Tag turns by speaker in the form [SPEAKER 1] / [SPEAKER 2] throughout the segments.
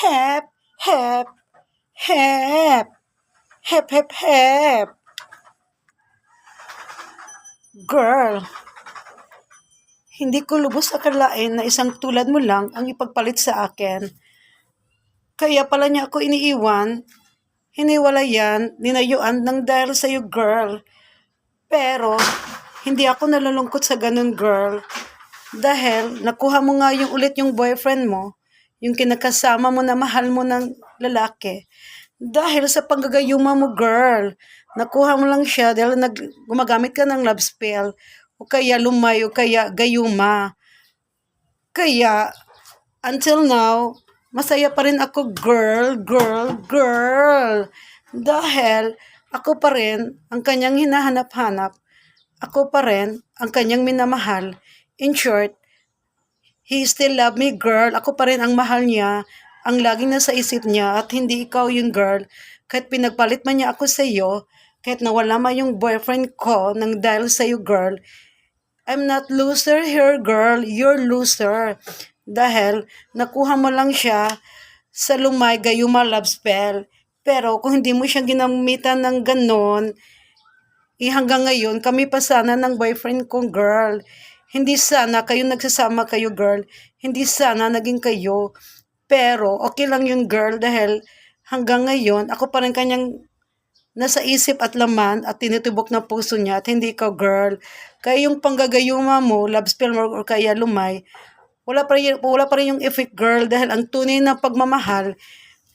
[SPEAKER 1] Hep, hep, hep. Hep, hep, hep. Girl, hindi ko lubos akalain na isang tulad mo lang ang ipagpalit sa akin. Kaya pala niya ako iniiwan, hiniwala yan, ninayuan ng dahil sa iyo, girl. Pero, hindi ako nalulungkot sa ganun, girl. Dahil, nakuha mo nga yung ulit yung boyfriend mo, yung kinakasama mo na mahal mo ng lalaki. Dahil sa panggagayuma mo, girl, nakuha mo lang siya dahil nag, gumagamit ka ng love spell o kaya lumay o kaya gayuma. Kaya, until now, masaya pa rin ako, girl, girl, girl. Dahil, ako pa rin ang kanyang hinahanap-hanap. Ako pa rin ang kanyang minamahal. In short, he still love me, girl. Ako pa rin ang mahal niya, ang laging nasa isip niya at hindi ikaw yung girl. Kahit pinagpalit man niya ako sa iyo, kahit nawala man yung boyfriend ko nang dahil sa iyo, girl, I'm not loser here, girl. You're loser. Dahil nakuha mo lang siya sa lumay gayuma love spell. Pero kung hindi mo siya ginamitan ng ganon, eh hanggang ngayon, kami pa sana ng boyfriend kong girl. Hindi sana kayo nagsasama kayo, girl. Hindi sana naging kayo. Pero okay lang yung girl dahil hanggang ngayon, ako pa rin kanyang nasa isip at laman at tinutubok na puso niya at hindi ikaw, girl. Kaya yung panggagayuma mo, love spell mo or kaya lumay, wala pa rin, wala pa rin yung effect, girl, dahil ang tunay na pagmamahal,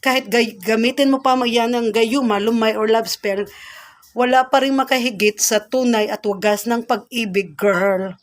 [SPEAKER 1] kahit gay, gamitin mo pa yan ng gayuma, lumay or love spell, wala pa rin makahigit sa tunay at wagas ng pag-ibig, girl.